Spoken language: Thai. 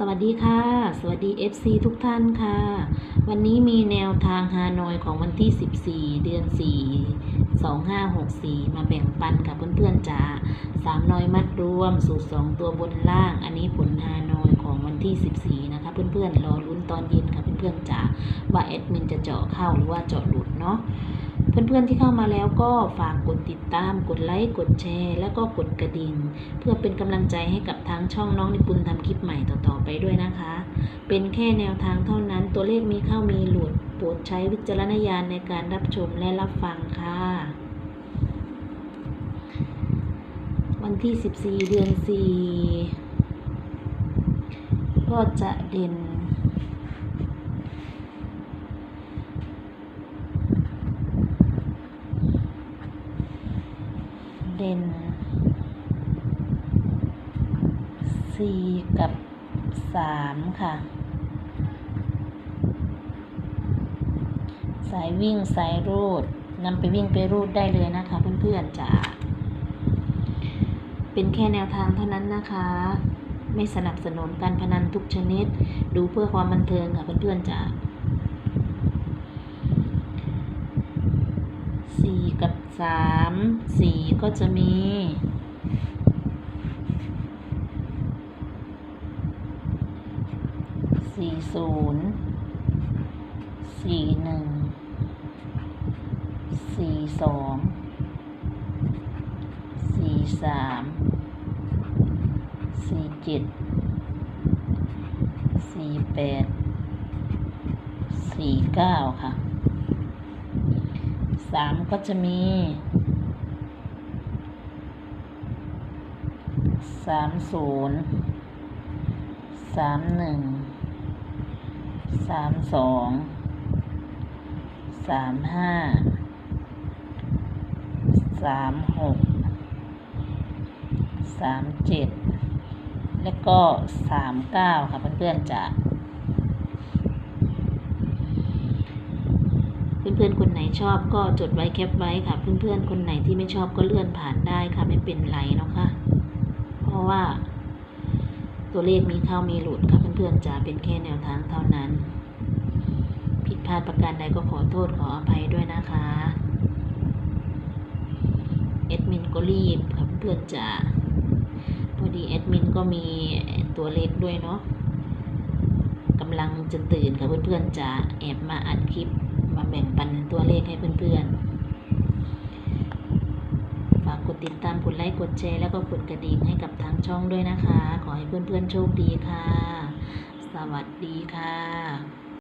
สวัสดีค่ะ สวัสดี FC ทุกท่านค่ะ วันนี้มีแนวทางฮานอยของวันที่ 14 เดือน 4 2564 มาแบ่งปันกับเพื่อนๆจ้าสามน้อยมัดรวม สูตร 2 ตัวบนล่าง อันนี้ผลฮานอยของวันที่ 14 นะคะเพื่อนๆ รอลุ้นตอนเย็นค่ะเพื่อนๆจ้าว่าแอดมินจะเจาะเข้าหรือว่าเจาะหลุดเนาะ เพื่อนๆที่เข้ามาแล้วก็ฝากกดติดตาม กดไลค์กดแชร์ แล้วก็กดกระดิ่งเพื่อเป็นกำลังใจให้กับทางช่องน้องนิปุนทำคลิปใหม่ต่อๆไปด้วยนะคะ เป็นแค่แนวทางเท่านั้นตัวเลขมีเข้ามีหลุดโปรดใช้วิจารณญาณในการรับชมและรับฟังค่ะ วันที่ 14 เดือน 4 ก็จะเด่น เด่นสี่กับสามค่ะ สายวิ่งสายรูดนำไปวิ่งไปรูดได้เลยนะคะเพื่อนๆจ๋าเป็นแค่แนวทางเท่านั้นนะคะ ไม่สนับสนุนการพนันทุกชนิด ดูเพื่อความบันเทิงค่ะเพื่อนๆจ๋าสี่ กับสามสี่ก็จะมีสี่ศูนย์สี่หนึ่งสี่สองสี่สามสี่เจ็ดสี่แปดสี่เก้าค่ะ สามก็จะมีสามศูนย์สามหนึ่งสามสองสามห้าสามหกสามเจ็ดแล้วก็สามเก้าค่ะเพื่อนๆจะ เพื่อนๆคนไหนชอบก็จดไว้แคปไว้ค่ะ เพื่อนๆคนไหนที่ไม่ชอบก็เลื่อนผ่านได้ค่ะ ไม่เป็นไรเนาะค่ะ เพราะว่า ตัวเลขมีเข้ามีหลุดค่ะ เพื่อนๆจะเป็นแค่แนวทางเท่านั้น ผิดพลาดประการใดก็ขอโทษขออภัยด้วยนะคะแอดมินก็รีบค่ะเพื่อนๆจะพอดีแอดมินก็มีตัวเลขด้วยเนาะกำลังจะตื่นค่ะเพื่อนๆจะแอบมาอัดคลิป มาแบ่งปันตัวเลขให้เพื่อนๆ ฝากกดติดตามกดไลค์กดแชร์แล้วก็กดกระดิ่งให้กับทางช่องด้วยนะคะ ขอให้เพื่อนๆโชคดีค่ะ สวัสดีค่ะ